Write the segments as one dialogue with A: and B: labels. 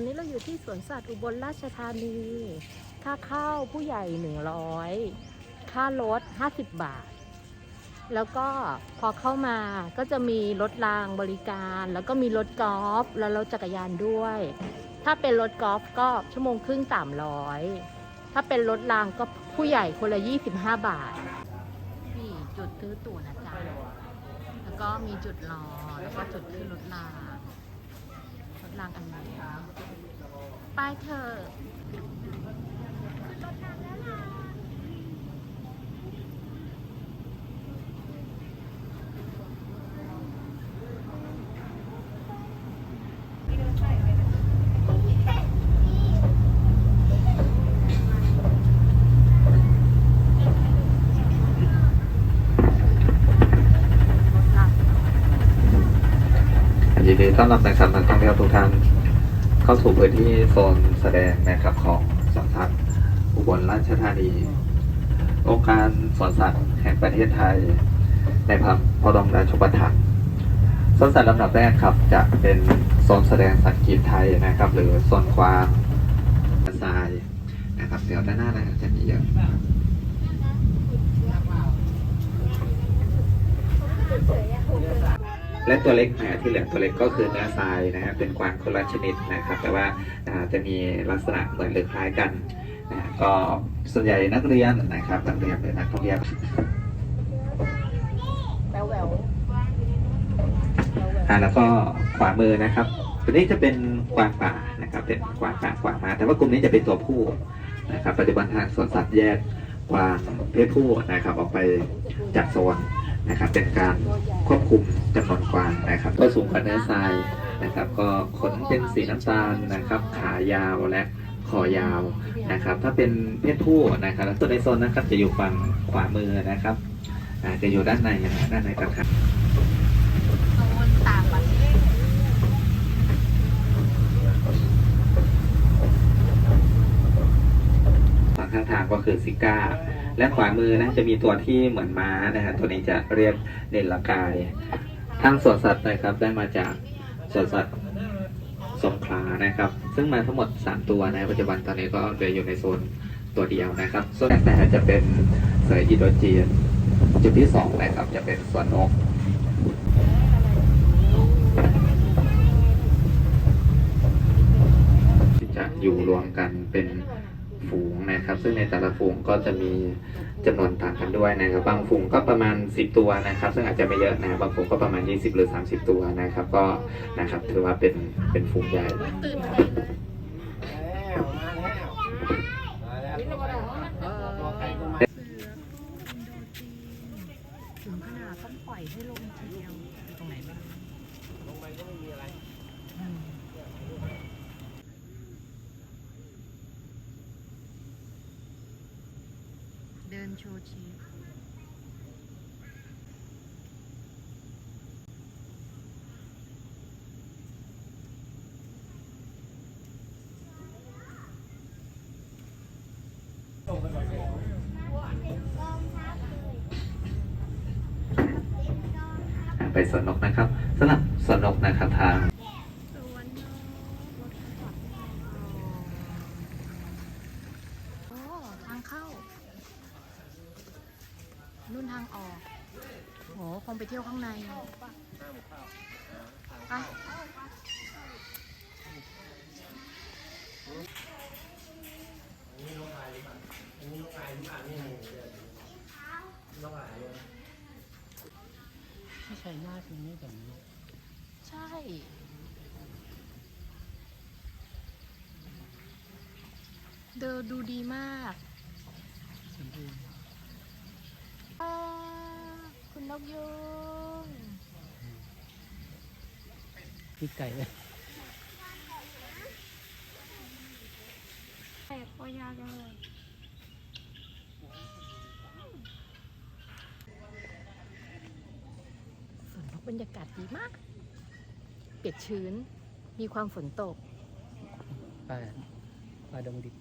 A: อนนี้เราอยู่ที่สวนสัตว์อุบลราชธานี ค่าเข้าผู้ใหญ่ 100 ค่ารถ 50 บาท แล้วก็พอเข้ามาก็จะมีรถรางบริการ แล้วก็มีรถกอล์ฟแล้วรถจักรยานด้วย ถ้าเป็นรถกอล์ฟก็ชั่วโมงครึ่ง 300 ถ้าเป็นรถรางก็ผู้ใหญ่คนละ 25 บาท นี่จุดซื้อตั๋วนะจ๊ะ แล้วก็มีจุดรอ แล้วก็จุดขึ้นรถราง รถรางอันนี้ ไปเถอะ
B: ดีต้อนรับนะครับนักท่องเที่ยวทุกท่านเข้าสู่พื้นที่โซนแสดงนะครับของสวนสัตว์อุบลราชธานีองค์การสวนสัตว์แห่งประเทศไทย ในพระบรมราชูปถัมภ์สวนสัตว์ลำดับแรกครับจะเป็นโซนแสดงสัตว์กีบไทยนะครับ หรือโซนกวางทรายนะครับเดี๋ยวด้านหน้านะครับจะมีเยอะ และตัวเล็กนะที่เหลือตัวเล็กก็คือเนื้อทรายนะครับเป็นกวางคนละชนิดนะครับ แต่ว่าอ่าจะมีลักษณะเหมือนหรือคล้ายกันนะก็ส่วนใหญ่นักเรียนนะครับนักเรียนเป็นนักท่องเที่ยว
A: แววแวว
B: อ่าแล้วก็ขวามือนะครับ ตัวนี้จะเป็นกวางป่านะครับ เป็นกวางป่ากวางมาแต่ว่ากลุ่มนี้จะเป็นตัวผู้นะครับปัจจุบันทางสวนสัตว์แยกกวางเพศผู้นะครับออกไปจากโซน นะครับเป็นการควบคุมจำนวนกวางนะครับตัวสูงกว่าเนื้อทรายนะครับ ก็ขนเป็นสีน้ำตาลนะครับ ขายาวและคอยาวนะครับ ถ้าเป็นเพศผู้นะครับแล้วตัวในโซนนะครับจะอยู่ฝั่งขวามือนะครับอจะอยู่ด้านในนะด้านในต่างหาก
A: โซนต่างประเทศ
B: ฝั่งข้างทางก็คือซิก้า และขวามือนะจะมีตัวที่เหมือนม้านะฮะตัวนี้จะเรียกเนลกายทางสวนสัตว์นะครับได้มาจากสวนสัตว์สงขลานะครับ ซึ่งมาทั้งหมด 3 ตัวนะปัจจุบันตอนนี้ก็เหลืออยู่ในโซนตัวเดียวนะครับส่วนแรกนะฮะจะเป็นเสืออินโดจีนจุดที่2นะครับจะเป็นสวนนกที่จะอยู่รวมกันเป็น ฝูงนะครับ ซึ่งในแต่ละฝูงก็จะมีจำนวนต่างกันด้วยนะครับ บางฝูงก็ประมาณ 10 ตัวนะครับ ซึ่งอาจจะไม่เยอะนะบางฝูงก็ประมาณ 20 หรือ 30 ตัวนะครับ ก็นะครับถือว่าเป็นเป็นฝูงใหญ่
A: ตื่น
C: แล้วมาแล้วมาแล้วรอใครก็มา
A: ถึงขนาดต้องปล่อยให้ลงทีเดียวอยู่ตรงไหนบ้าง
C: ลงไปก็ไม่มีอะไร
A: เดินโชว์ชีพ
B: ไปสวนนกนะครับสำหรับสวนนกนะครับทาง
A: สวนนกรถจอดโอ้ทางเข้า นู่นทางออกโหคงไปเที่ยวข้างในไป
C: ที่ชัยนาทมันไม่แบบนี้
A: ใช่เดินดูดีมาก
C: สมบูรณ์
A: อ่าคุณ นกยุง
C: ที่ไก่เลย
A: แปลกตัวยาวจังเลยสวนนกบรรยากาศดีมาก เปียกชื้น มีความฝนตก
C: ป่าป่าดงดิบ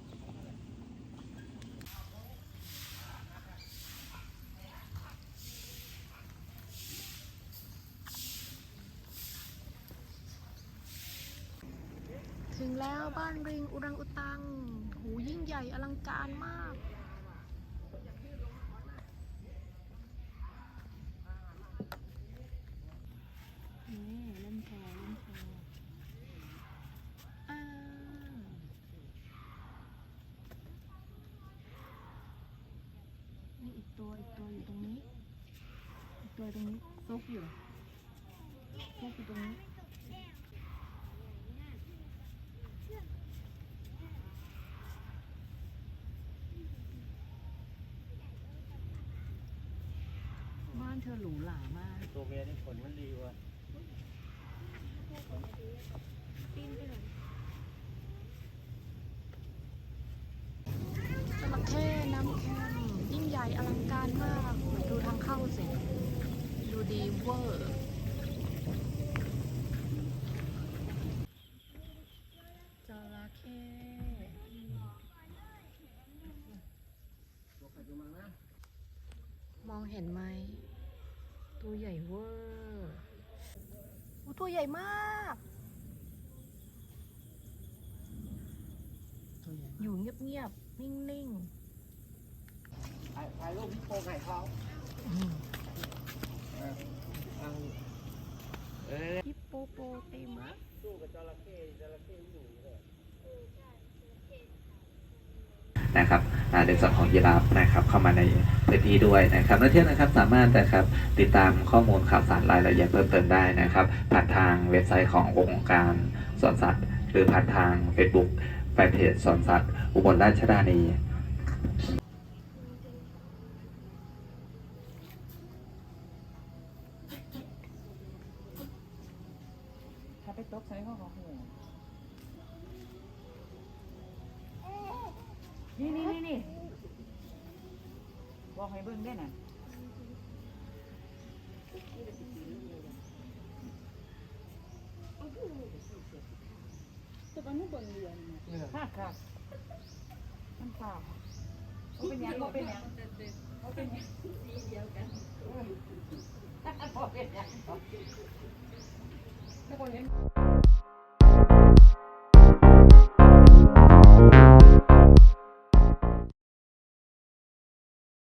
A: งแล้วบ้านริงอุรังอุตัง หูยิ่งใหญ่อลังการมาก นี่เล่นแพเล่นแพอ่านี่อีกตัวอีกตัวอยู่ตรงนี้ อีกตัวตรงนี้ซุกอยู่ซุกอยู่ตรงนี้ บ้านเธอหรูหรามาก
C: ตัวเมียนี่ขนมันดีว่ะ
A: จระเข้น้ำแข็งยิ่งใหญ่อลังการมากดูทางเข้าสิ ดูดีเวอร์ จระเข้
C: ตัวใครตัวมันนะ
A: มองเห็นไหมตัว ใหญ่เวอร์โอ้ตัวใหญ่มาก อยู่เงียบๆ นิ่ง
C: ถ่ายถ่ายรูปพี่โป่งไห่เขา
A: ๆอืม
C: เออเอาเออ
A: ฮิปโปโปเตมัส
C: สู้กับจระเข้จระเข้อยู่เลย
B: นะครับในส่วนของยีราฟนะครับเข้ามาในพื้นที่ด้วยนะครับนักเที่ยวนะครับสามารถนะครับติดตามข้อมูลข่าวสารรายละเอียดเพิ่มเติมได้นะครับ ผ่านทางเว็บไซต์ขององค์การสวนสัตว์ หรือผ่านทาง Facebook แฟนเพจสวนสัตว์ อุบลราชธานี
D: ไปตกใส่ห้องของหู นี่นี่นี่นี่บอกให้เบิ่งได้น่ะค่ะค่ะมันเปล่าเขาเป็นหยังเขาเป็นหยังเขาเป็นหยังสีเดียวกันบอกเป็นหยัง